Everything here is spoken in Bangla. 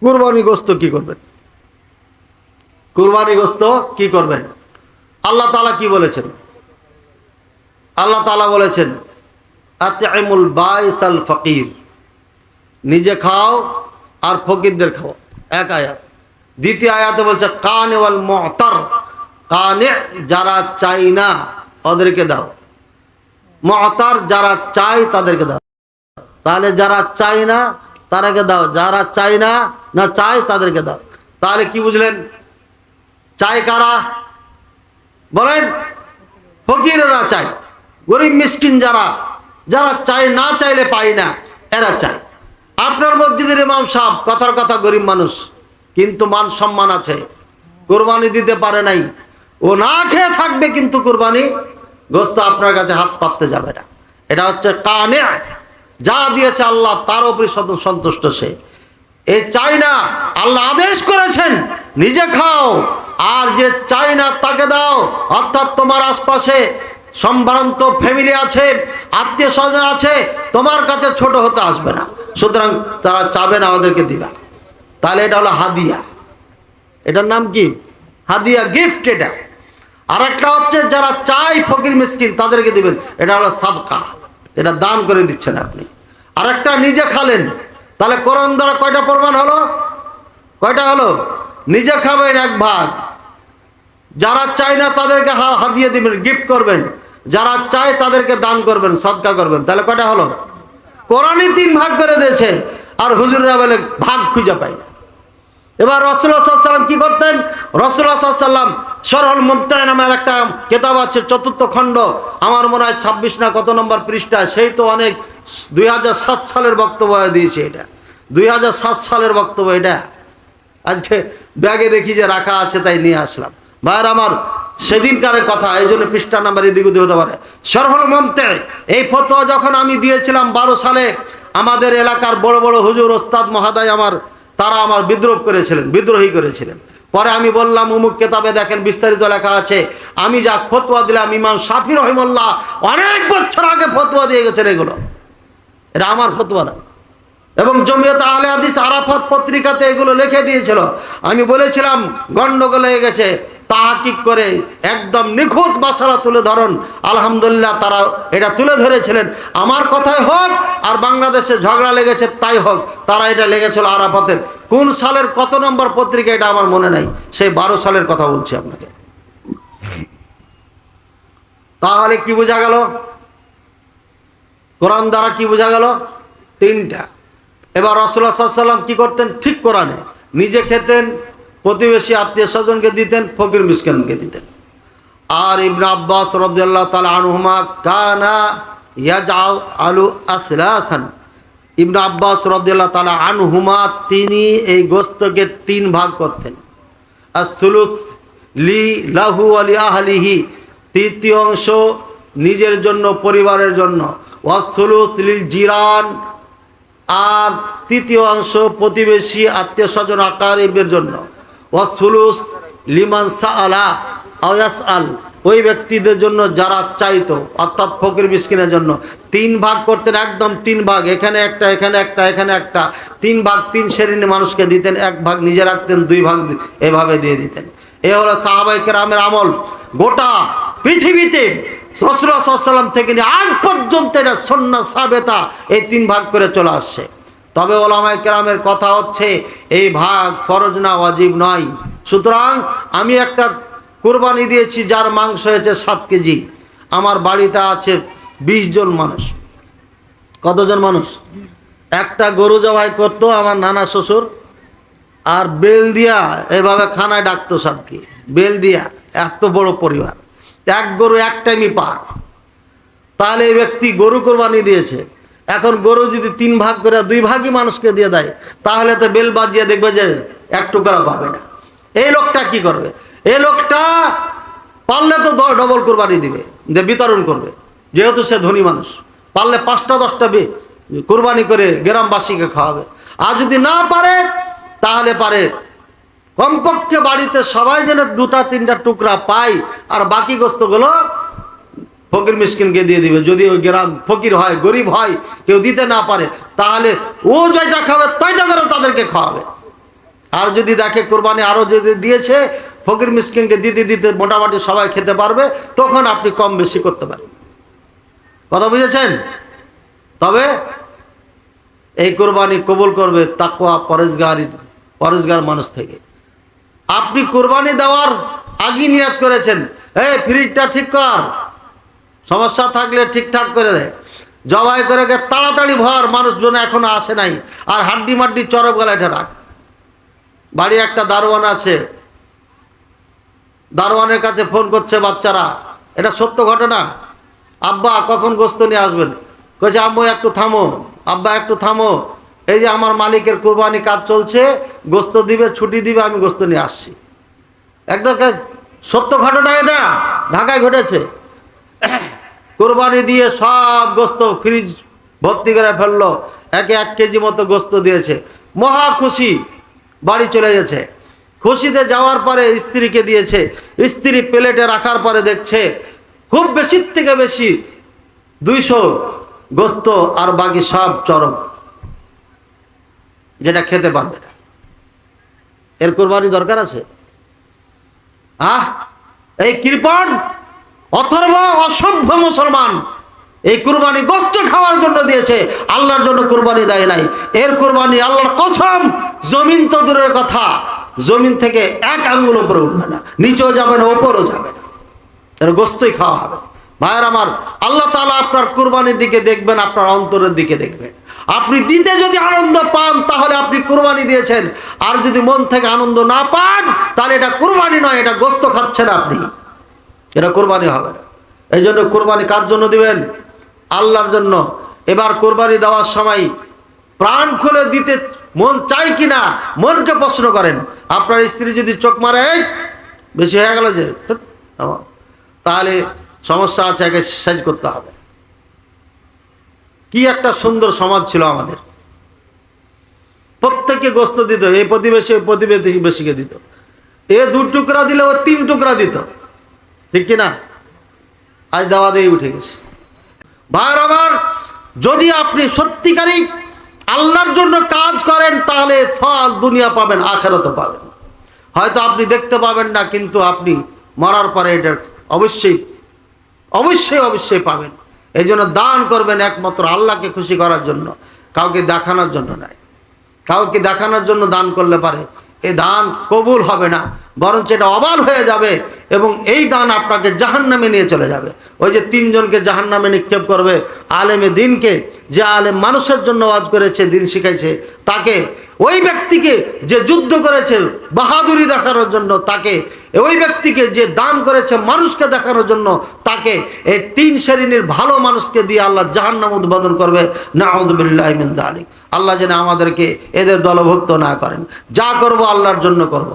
কুরবানি গোস্ত কি করবেন? কুরবানি গোস্ত কি করবেন? আল্লাহ তালা কি বলেছেন? আল্লাহ তালা বলেছেন আতিমুল বাইসাল ফকির। নিজে খাও আর ফকিরদের খাও। এক আয়াত। দ্বিতীয় আয়াতে বলছে কানে ওয়াল মতার। কানে যারা চাই না, ওদেরকে দাও। মতার যারা চাই তাদেরকে দাও। তাহলে যারা চাই না তাদেরকে দাও। যারা চাই না না চায় তাদেরকে দাও। তাহলে কি বুঝলেন? চায় কারা? বলেন, ফকিরেরা চাই গরিব মিসকিন যারা যারা চাই না চাইলে পাই না, এরা চায়। আপনার মসজিদের ইমাম সাহেব, কথার কথা গরিব মানুষ, কিন্তু মান সম্মান আছে। কোরবানি দিতে পারে নাই। ও না খেয়ে থাকবে, কিন্তু কোরবানি গোস্ত আপনার কাছে হাত পাততে যাবে না। এটা হচ্ছে কানে যা দিয়েছে আল্লাহ, তার উপরে সন্তুষ্ট সে। এ চাই না আল্লাহ আদেশ করেছেন, নিজে খাও, আর যে চাই না তাকে দাও, অর্থাৎ তোমার আশপাশে সম্ভ্রান্ত ফ্যামিলি আছে, আত্মীয় স্বজন আছে, তোমার কাছে ছোট হতে আসবে না। সুতরাং তারা চাবে না আমাদেরকে দিবা। তাহলে এটা হলো হাদিয়া। এটার নাম কি? হাদিয়া গিফট এটা। আর একটা হচ্ছে যারা চাই ফকির, মিসকিন, তাদেরকে দিবেন। এটা হলো সাদকা। এটা দান করে দিচ্ছেন আপনি। আর একটা নিজে খালেন। তাহলে কোরআন দ্বারা কয়টা প্রমাণ হলো? কয়টা হলো? নিজে খাবেন এক ভাগ। যারা চায় না তাদেরকে হা- হাদিয়ে দিবেন গিফট করবেন। যারা চায় তাদেরকে দান করবেন, সদকা করবেন। তাহলে কয়টা হলো? কোরআনই তিন ভাগ করে দিয়েছে। আর হুজুররা বলে, ভাগ খুঁজে পায় না। এবার রসুল্লাহাম কি করতেন? রসুল্লাহাম সরহল মুমতায় নামের একটা কেতাব আছে, চতুর্থ খণ্ড। আমার মনে হয় ছাব্বিশ না কত নম্বর পৃষ্ঠা, সেই তো অনেক দুই হাজার সাত সালের বক্তব্য দিয়েছে এটা। দুই হাজার সাত সালের বক্তব্য এটা। আজকে ব্যাগে দেখি যে রাখা আছে, তাই নিয়ে আসলাম। ভাইয়ের আমার সেদিনকারের কথা, এই জন্য পৃষ্ঠা নাম্বার এদিক হতে পারে। সরহল মমতে এই ফতোয়া যখন আমি দিয়েছিলাম বারো সালে, আমাদের এলাকার বড় বড় হুজুর ওস্তাদ মহাদায় আমার তারা আমার বিদ্রোহ করেছিলেন, বিদ্রোহী করেছিলেন। পরে আমি বললাম উমুক কেতাবে দেখেন, বিস্তারিত লেখা আছে, আমি যা ফতুয়া দিলাম, ইমাম শাফি রহিমল্লাহ অনেক বছর আগে ফতোয়া দিয়ে গেছেন এগুলো। এটা আমার ফতুয়া না। এবং জমিয়ত আলে আদিস আরাফাত পত্রিকাতে এগুলো লিখে দিয়েছিল। আমি বলেছিলাম, গণ্ডগোল হয়ে গেছে তাহাকিক করে একদম নিখুঁত বাসারা তুলে ধরুন। আলহামদুলিল্লাহ তারা এটা তুলে ধরেছিলেন। আমার কথাই হোক আর বাংলাদেশে ঝগড়া লেগেছে তাই হোক, তারা এটা লেগেছিল আরাফাতের। কোন সালের কত নম্বর পত্রিকা এটা আমার মনে নাই, সেই বারো সালের কথা বলছি আপনাকে। তাহলে কি বোঝা গেল? কোরআন দ্বারা কি বোঝা গেল? তিনটা। এবার রসুল্লাহ সাল্লাম কি করতেন? ঠিক কোরআনে। নিজে খেতেন প্রতিবেশী আত্মীয় স্বজনকে দিতেন, ফকির মিসকানকে দিতেন। আর ইবনে আব্বাস রদিয়াল্লাহ তালা আনহুমা কানা ইয়াজ আলু আসলাসান। ইবনে আব্বাস রদিয়াল্লাহ তালা আনহুমা তিনি এই গোস্তকে তিন ভাগ করতেন। আর সুলুস লি লাহু আলি আহলিহি, তৃতীয় অংশ নিজের জন্য, পরিবারের জন্য। ওয়াসুলুস লিল জিরান, আর তৃতীয় অংশ প্রতিবেশী আত্মীয় স্বজন আকারিবের জন্য। ওয়াসুলুস লিমান সাআলা আয়াস আল ওই ব্যক্তিদের জন্য যারা চাইতো, অর্থাৎ ফকির মিসকিনের জন্য, তিন ভাগ করতেন একদম তিন ভাগ, এখানে একটা এখানে একটা এখানে একটা, তিন ভাগ তিন শ্রেণির মানুষকে দিতেন, এক ভাগ নিজে রাখতেন, দুই ভাগ এভাবে দিয়ে দিতেন। এ হলো সাহাবাই কেরামের আমল। গোটা পৃথিবীতে সসরাসাল্লাম থেকে নিয়ে আজ পর্যন্ত এটা সন্না সাবেতা এই তিন ভাগ করে চলে আসছে। তবে ওলামাই কেরামের কথা হচ্ছে, এই ভাগ ফরজ না ওয়াজিব নয়। সুতরাং আমি একটা কুরবানি দিয়েছি, যার মাংস হয়েছে সাত কেজি। আমার বাড়িতে আছে বিশ জন মানুষ। কতজন মানুষ? একটা গরু জবাই করতো আমার নানা শ্বশুর, আর বেল দিয়া এভাবে খানায় ডাকতো সবকে। বেল দিয়া, এত বড় পরিবার। এক গরু এক টাইমই পার। তাহলে এই ব্যক্তি গরু কোরবানি দিয়েছে। এখন গরু যদি তিন ভাগ করে দুই ভাগই মানুষকে দিয়ে দেয়, তাহলে তো বেল বাজিয়ে দেখবে যে এক টুকরা পাবে না। এই লোকটা কি করবে? এই লোকটা পারলে তো ডবল কোরবানি দিবে, দিয়ে বিতরণ করবে। যেহেতু সে ধনী মানুষ, পারলে পাঁচটা, দশটা বি- কোরবানি করে গ্রামবাসীকে খাওয়াবে। আর যদি না পারে, তাহলে পারে কমপক্ষে বাড়িতে সবাই যেন দুটা, তিনটা টুকরা পায়, আর বাকি গোস্তগুলো ফকির মিসকিনকে দিয়ে দিবে। যদি ওই গ্রাম ফকির হয়, গরিব হয়, কেউ দিতে না পারে, তাহলে ও যেটা খাবে তাইটা করে তাদেরকে খাওয়াবে। আর যদি দেখে কোরবানি আরও যদি দিয়েছে, ফকির মিসকিনকে দিতে দিতে মোটামুটি সবাই খেতে পারবে, তখন আপনি কম বেশি করতে পারেন। কথা বুঝেছেন? তবে এই কোরবানি কবুল করবে তাকুয়া পরেশগারি পরেশগার মানুষ থেকে। আপনি কোরবানি দেওয়ার আগেই নিয়াত করেছেন, এই ফ্রিজটা ঠিক কর সমস্যা থাকলে ঠিকঠাক করে দেয়। জবাই করে গে, তাড়াতাড়ি ভর, মানুষজন এখনও আসে নাই। আর হাড্ডি মাড্ডি চরব গলায় এটা রাখ বাড়ি একটা দারোয়ান আছে। দারোয়ানের কাছে ফোন করছে বাচ্চারা। এটা সত্য ঘটনা? আব্বা, কখন গোস্ত নিয়ে আসবেন? কয়েছে আম্মু, একটু থামো। আব্বা, একটু থামো। এই যে আমার মালিকের কোরবানি কাজ চলছে, গোস্ত দিবে, ছুটি দিবে, আমি গোস্ত নিয়ে আসছি। একদম সত্য ঘটনা এটা? ঢাকায় ঘটেছে। কোরবানি দিয়ে সব গোস্ত ফ্রিজ ভর্তি করে ফেলল। একে এক কেজি মতো গোস্ত দিয়েছে। মহা খুশি, বাড়ি চলে গেছে। খুশিতে যাওয়ার পরে স্ত্রীকে দিয়েছে। স্ত্রী প্লেটে রাখার পরে দেখছে, খুব বেশির থেকে বেশি দুইশো গোস্ত আর বাকি সব চরম, যেটা খেতে পারবে না। এর কোরবানি দরকার আছে? আহ, এই কৃপণ! অথর্ব অসভ্য মুসলমান। এই কুরবানি গোস্ত খাওয়ার জন্য দিয়েছে, আল্লাহর জন্য কুরবানি দেয় নাই। এর কুরবানি আল্লাহর কসম, জমিন তো দূরের কথা। জমিন থেকে এক আঙ্গুল উপরে উঠবে না, নিচেও যাবে না ওপরও যাবে না। এর গোস্তই খাওয়া হবে। ভাইয়ের আমার, আল্লাহ তাআলা আপনার কুরবানির দিকে দেখবেন, আপনার অন্তরের দিকে দেখবেন। আপনি দিতে যদি আনন্দ পান, তাহলে আপনি কুরবানি দিয়েছেন। আর যদি মন থেকে আনন্দ না পান, তাহলে এটা কুরবানি নয়, এটা গোস্ত খাচ্ছেন আপনি। এটা কোরবানি হবে না। এই জন্য কোরবানি কার জন্য দিবেন? আল্লাহর জন্য। এবার কোরবানি দেওয়ার সময় প্রাণ খুলে দিতে মন চাই কি না মনকে প্রশ্ন করেন। আপনার স্ত্রী যদি চোখ মারে বেশি হয়ে গেল যে তাহলে সমস্যা আছে, একে সাইজ করতে হবে। কি একটা সুন্দর সমাজ ছিল আমাদের। প্রত্যেককে গোস্ত দিত এই প্রতিবেশী প্রতিবেশীকে দিত। এ দু টুকরা দিলে ও তিন টুকরা দিত। ঠিক কি না আজ দাওয়া দিয়ে উঠে গেছে। ভাইয়ের আমার, যদি আপনি সত্যিকারই আল্লাহর জন্য কাজ করেন, তাহলে ফল দুনিয়া পাবেন আখেরত পাবেন। হয়তো আপনি দেখতে পাবেন না, কিন্তু আপনি মরার পরে এটার অবশ্যই অবশ্যই অবশ্যই পাবেন। এই জন্য দান করবেন একমাত্র আল্লাহকে খুশি করার জন্য, কাউকে দেখানোর জন্য নয় কাউকে দেখানোর জন্য দান করলে পারে, এ দান কবুল হবে না, বরঞ্চ এটা অবাল হয়ে যাবে এবং এই দান আপনাকে জাহান্নামে নিয়ে চলে যাবে। ওই যে তিনজনকে জাহান্নামে নিক্ষেপ করবে, আলেমে দিনকে, যে আলেম মানুষের জন্য ওয়াজ করেছে, দিন শিখাইছে, তাকে, ওই ব্যক্তিকে যে যুদ্ধ করেছে, বাহাদুরি দেখানোর জন্য তাকে, ওই ব্যক্তিকে যে দান করেছে মানুষকে দেখানোর জন্য তাকে, এই তিন শ্রেণির ভালো মানুষকে দিয়ে আল্লাহ জাহান্নাম উদ্বোধন করবে। নাউদুবিল্লাহ মিন জালিক আল্লাহ যেন আমাদেরকে এদের দলভুক্ত না করেন। যা করব আল্লাহর জন্য করব।